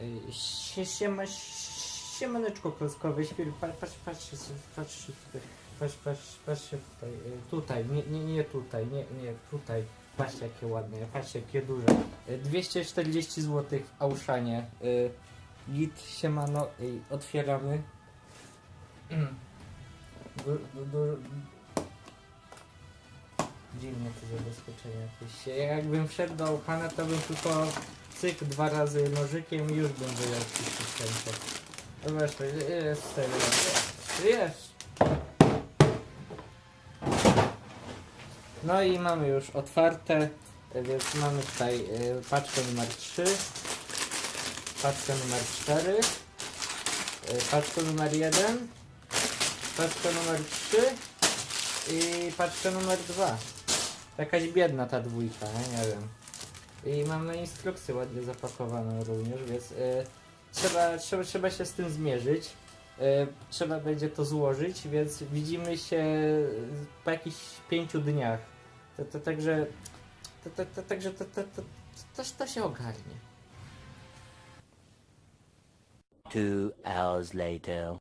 Y, Sie, siema, siemaneczko klockowe, świr, patrz, patrz, patrz, patrz, patrz, patrz, patrzcie tutaj, y, tutaj, nie, nie, nie tutaj, nie, nie, tutaj, patrzcie jakie ładne, patrzcie jakie duże, Y, 240 zł w Auszanie, y, git, siemano, y, otwieramy, du, du, du, dziwne to zabezpieczenie jakieś, jakbym wszedł do Auchana, to bym tylko cyk dwa razy nożykiem i już wyjął wszystkie szczęście. Zobacz, to jest tego, jest. No i mamy już otwarte, więc mamy tutaj y, paczkę numer 3, paczkę numer 4, y, paczkę numer 1, paczkę numer 3 i paczkę numer 2. Jakaś biedna ta dwójka, nie, nie wiem. I mamy instrukcję ładnie zapakowaną również, więc y, trzeba, trzeba, trzeba się z tym zmierzyć. Y, trzeba będzie to złożyć, więc widzimy się po jakichś pięciu dniach. To, to, także to, to, to, także to, to, to, to, to się ogarnie. Two hours later.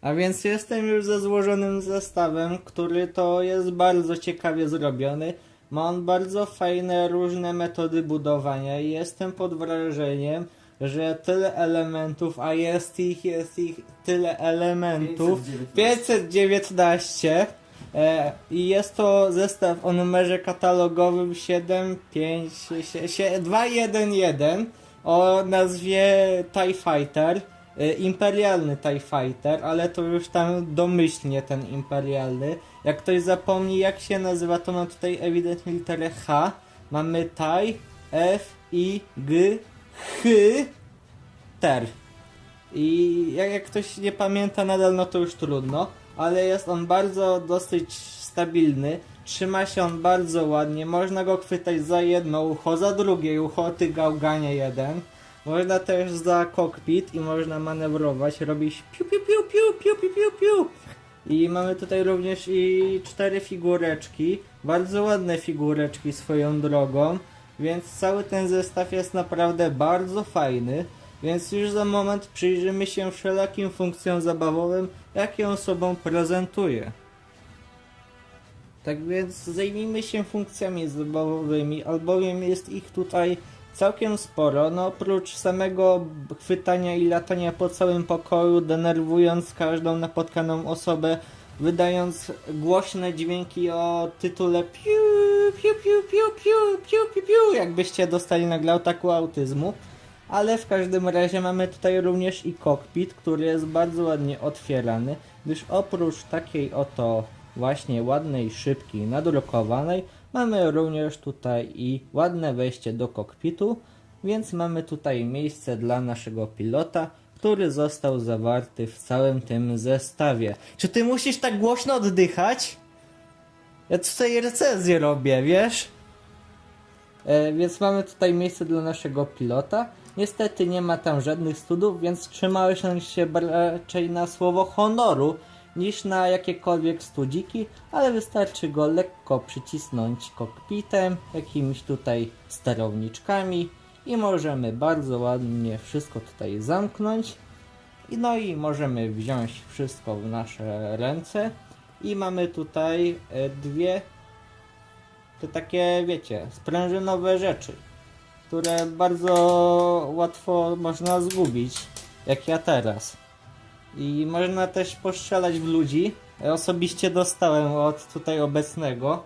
A więc jestem już ze złożonym zestawem, który to jest bardzo ciekawie zrobiony. Ma on bardzo fajne, różne metody budowania i jestem pod wrażeniem, że tyle elementów, a jest ich, jest ich tyle elementów. 519. E, I jest to zestaw o numerze katalogowym 75211 o nazwie TIE Fighter. E, Imperialny TIE Fighter, ale to już tam domyślnie ten imperialny. Jak ktoś zapomni jak się nazywa, to mam tutaj ewidentnie literę H. Mamy TIE, F, I, G, H, Ter. I jak, jak ktoś nie pamięta nadal, no to już trudno, ale jest on bardzo dosyć stabilny. Trzyma się on bardzo ładnie. Można go chwytać za jedno ucho, za drugie ucho, ty gałganie jeden. Można też za kokpit i można manewrować, robić piu piu piu piu piu piu piu piu. I mamy tutaj również i cztery figureczki, bardzo ładne figureczki swoją drogą, więc cały ten zestaw jest naprawdę bardzo fajny. Więc już za moment przyjrzymy się wszelakim funkcjom zabawowym, jakie on sobą prezentuje. Tak więc zajmijmy się funkcjami zabawowymi, albowiem jest ich tutaj całkiem sporo. No oprócz samego chwytania i latania po całym pokoju, denerwując każdą napotkaną osobę, wydając głośne dźwięki o tytule piu, piu, piu, piu, piu, piu, piu, piu, jakbyście dostali nagle ataku autyzmu. Ale w każdym razie mamy tutaj również i kokpit, który jest bardzo ładnie otwierany, gdyż oprócz takiej oto właśnie ładnej szybki nadrukowanej, mamy również tutaj i ładne wejście do kokpitu, więc mamy tutaj miejsce dla naszego pilota, który został zawarty w całym tym zestawie. Czy ty musisz tak głośno oddychać? Ja tutaj recenzję robię, wiesz? E, więc mamy tutaj miejsce dla naszego pilota. Niestety nie ma tam żadnych studów, więc trzymałem się raczej na słowo honoru niż na jakiekolwiek studziki, ale wystarczy go lekko przycisnąć kokpitem, jakimiś tutaj sterowniczkami i możemy bardzo ładnie wszystko tutaj zamknąć. No i możemy wziąć wszystko w nasze ręce i mamy tutaj e, dwie te takie, wiecie, sprężynowe rzeczy, które bardzo łatwo można zgubić, jak ja teraz. I można też postrzelać w ludzi. Osobiście dostałem od tutaj obecnego,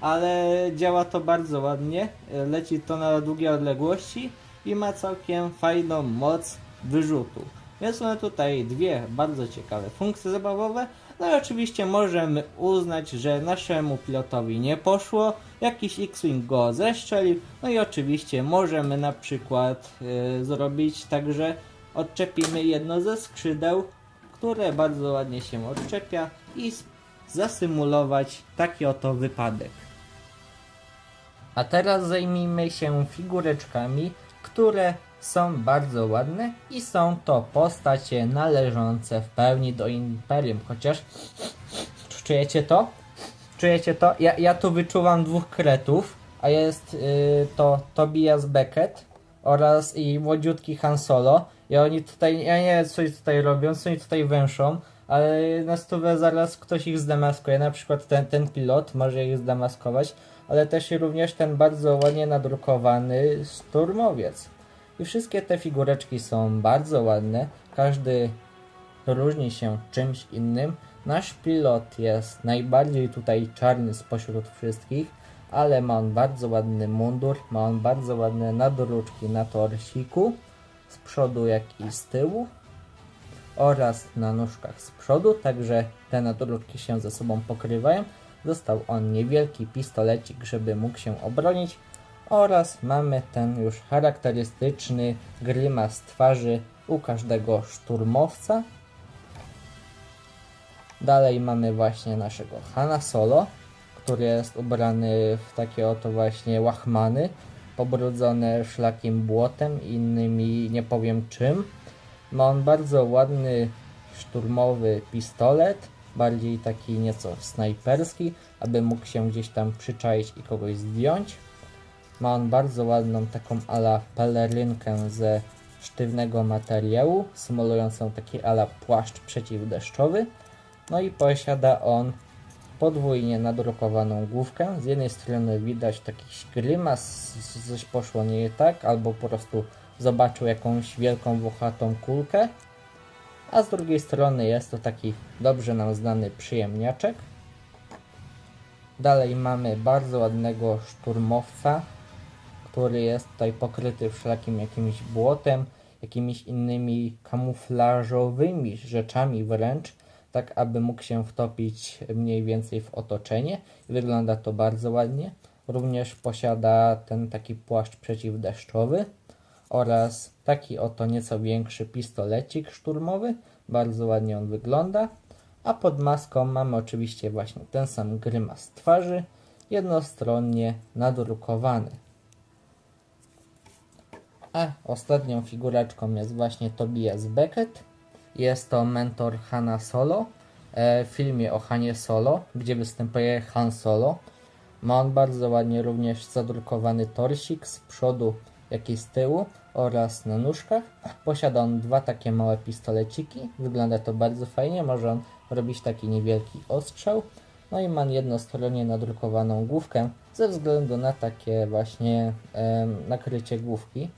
ale działa to bardzo ładnie. Leci to na długie odległości i ma całkiem fajną moc wyrzutu. Więc mamy tutaj dwie bardzo ciekawe funkcje zabawowe. No i oczywiście możemy uznać, że naszemu pilotowi nie poszło, jakiś X-Wing go zeszczelił, no i oczywiście możemy na przykład y, zrobić tak, że odczepimy jedno ze skrzydeł, które bardzo ładnie się odczepia i zasymulować taki oto wypadek. A teraz zajmijmy się figureczkami, które są bardzo ładne i są to postacie należące w pełni do Imperium, chociaż czujecie to? Czujecie to? Ja, ja tu wyczuwam dwóch kretów, a jest y, to Tobias Beckett oraz i młodziutki Han Solo. I oni tutaj, ja nie wiem co oni tutaj robią, co oni tutaj węszą, ale na stówę zaraz ktoś ich zdemaskuje, na przykład ten, ten pilot może ich zdemaskować, ale też również ten bardzo ładnie nadrukowany szturmowiec. I wszystkie te figureczki są bardzo ładne, każdy różni się czymś innym. Nasz pilot jest najbardziej tutaj czarny spośród wszystkich, ale ma on bardzo ładny mundur, ma on bardzo ładne nadruczki na torsiku, z przodu jak i z tyłu oraz na nóżkach z przodu, także te nadruczki się ze sobą pokrywają. Dostał on niewielki pistolecik, żeby mógł się obronić oraz mamy ten już charakterystyczny grymas twarzy u każdego szturmowca. Dalej mamy właśnie naszego Hanna Solo, który jest ubrany w takie oto właśnie łachmany, pobrudzone szlakiem błotem i innymi nie powiem czym. Ma on bardzo ładny szturmowy pistolet, bardziej taki nieco snajperski, aby mógł się gdzieś tam przyczaić i kogoś zdjąć. Ma on bardzo ładną taką ala pelerynkę ze sztywnego materiału, symulującą taki ala płaszcz przeciwdeszczowy. No i posiada on podwójnie nadrukowaną główkę. Z jednej strony widać taki grymas, coś poszło nie tak, albo po prostu zobaczył jakąś wielką, włochatą kulkę. A z drugiej strony jest to taki dobrze nam znany przyjemniaczek. Dalej mamy bardzo ładnego szturmowca, który jest tutaj pokryty wszelakim jakimś błotem, jakimiś innymi kamuflażowymi rzeczami wręcz, tak aby mógł się wtopić mniej więcej w otoczenie. Wygląda to bardzo ładnie. Również posiada ten taki płaszcz przeciwdeszczowy oraz taki oto nieco większy pistolecik szturmowy. Bardzo ładnie on wygląda. A pod maską mamy oczywiście właśnie ten sam grymas twarzy, jednostronnie nadrukowany. A ostatnią figureczką jest właśnie Tobias Beckett. Jest to mentor Hanna Solo e, w filmie o Hanie Solo, gdzie występuje Han Solo. Ma on bardzo ładnie również zadrukowany torsik z przodu, jak i z tyłu oraz na nóżkach. Posiada on dwa takie małe pistoleciki. Wygląda to bardzo fajnie. Może on robić taki niewielki ostrzał. No i ma jednostronnie nadrukowaną główkę ze względu na takie właśnie em, nakrycie główki.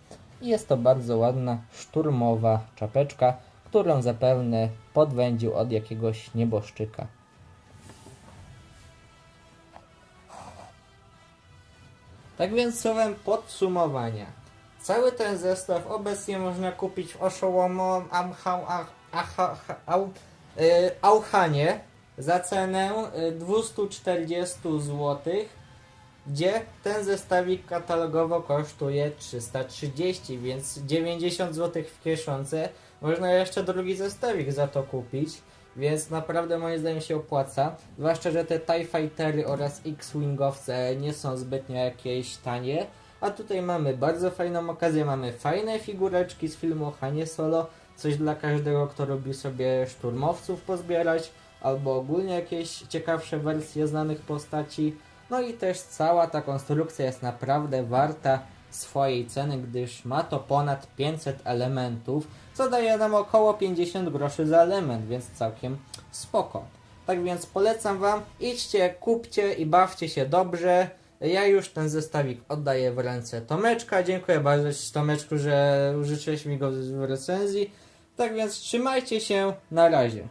I jest to bardzo ładna szturmowa czapeczka, którą zapewne podwędził od jakiegoś nieboszczyka. Tak więc słowem podsumowania. Cały ten zestaw obecnie można kupić w oszołomowym Amhał- y, Auchanie za cenę y, 240 zł, gdzie ten zestawik katalogowo kosztuje 330, więc 90 zł w kieszonce. Można jeszcze drugi zestawik za to kupić, więc naprawdę moim zdaniem się opłaca. Zwłaszcza, że te TIE Fightery oraz X-Wingowce nie są zbytnio jakieś tanie. A tutaj mamy bardzo fajną okazję, mamy fajne figureczki z filmu Hanie Solo, coś dla każdego, kto lubi sobie szturmowców pozbierać, albo ogólnie jakieś ciekawsze wersje znanych postaci. No i też cała ta konstrukcja jest naprawdę warta swojej ceny, gdyż ma to ponad 500 elementów, co daje nam około 50 groszy za element, więc całkiem spoko. Tak więc polecam Wam, idźcie, kupcie i bawcie się dobrze. Ja już ten zestawik oddaję w ręce Tomeczka. Dziękuję bardzo Tomeczku, że użyczyłeś mi go w recenzji. Tak więc trzymajcie się, na razie.